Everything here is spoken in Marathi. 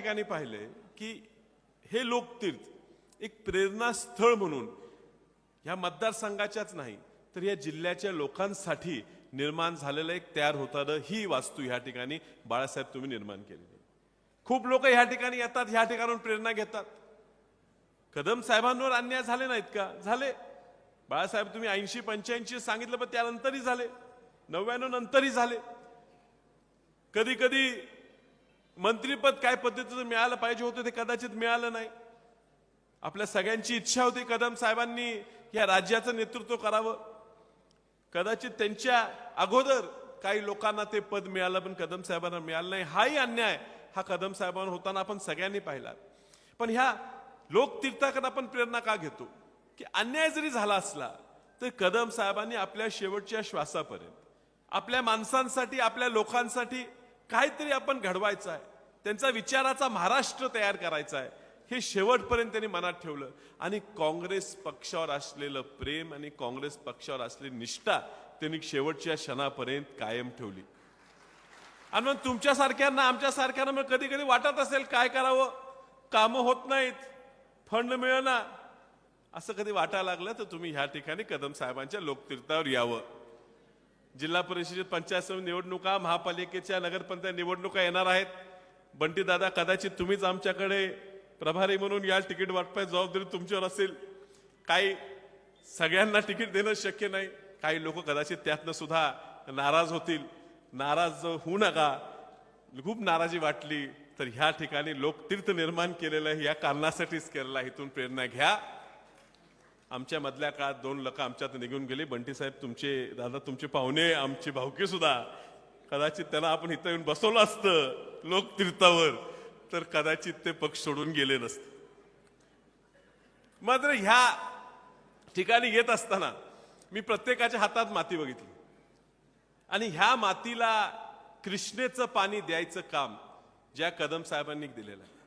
ठिकाणी पाहिलंय की हे लोकतीर्थ एक प्रेरणास्थळ म्हणून ह्या मतदारसंघाच्याच नाही तर या जिल्ह्याच्या लोकांसाठी निर्माण झालेलं एक तयार होताना ही वास्तू ह्या ठिकाणी बाळासाहेब तुम्ही निर्माण केलेली खूप लोक ह्या ठिकाणी येतात ह्या ठिकाणून प्रेरणा घेतात. कदम साहेबांवर अन्याय झाले नाहीत का? झाले. बाळासाहेब तुम्ही ऐंशी पंच्याऐंशी सांगितलं पण त्यानंतरही झाले. नव्याण्णव नंतरही झाले. कधी कधी मंत्रीपद काय पद्धतीचं मिळालं पाहिजे होतं ते कदाचित मिळालं नाही. आपल्या सगळ्यांची इच्छा होती कदम साहेबांनी या राज्याचं नेतृत्व करावं. कदाचित त्यांच्या अगोदर काही लोकांना ते पद मिळालं पण कदम साहेबांना मिळालं नाही. हाही अन्याय हा कदम साहेबांवर होताना आपण सगळ्यांनी पाहिला. पण ह्या लोकतीर्थाकडे आपण प्रेरणा का घेतो? की अन्याय जरी झाला असला तर कदम साहेबांनी आपल्या शेवटच्या श्वासापर्यंत आपल्या माणसांसाठी आपल्या लोकांसाठी काहीतरी आपण घडवायचं आहे. त्यांचा विचाराचा महाराष्ट्र तयार करायचा आहे. हे शेवटपर्यंत त्यांनी मनात ठेवलं. आणि काँग्रेस पक्षावर असलेलं प्रेम आणि काँग्रेस पक्षावर असलेली निष्ठा त्यांनी शेवटच्या क्षणापर्यंत कायम ठेवली. आणि मग तुमच्यासारख्यांना आमच्यासारख्यांना मग कधी कधी वाटत असेल काय करावं? कामं होत नाहीत. फंड मिळना. असं कधी वाटायला लागलं? तर तुम्ही ह्या ठिकाणी कदम साहेबांच्या लोकतीर्थावर यावं. जिल्हा परिषद पंचायत समिती निवडणुका महापालिकेच्या नगरपंचायत निवडणुका येणार आहेत. बंटी दादा कदाचित तुम्हीच आमच्याकडे प्रभारी म्हणून या तिकीट वाटपाय जबाबदारी तुमच्यावर असेल. काही सगळ्यांना तिकीट देणं शक्य नाही. काही लोक कदाचित त्यातनं सुद्धा नाराज होतील. नाराज होऊ नका. खूप नाराजी वाटली. तर ह्या ठिकाणी लोकतीर्थ निर्माण केलेलं आहे. या कारणासाठीच केलेलं आहे. इथून प्रेरणा घ्या. आमच्या मधल्या काळात दोन लोक आमच्यात निघून गेले. बंटी साहेब तुमचे दादा तुमचे पाहुणे आमचे भावके सुद्धा. कदाचित त्यांना आपण इथं येऊन बसवलं असतं लोकतीर्थावर. तर कदाचित ते पक्ष सोडून गेले नसते. मात्र ह्या ठिकाणी येत असताना मी प्रत्येकाच्या हातात माती बघितली. आणि ह्या मातीला कृष्णेचं पाणी द्यायचं काम ज्या कदम साहेबांनी दिलेलं आहे.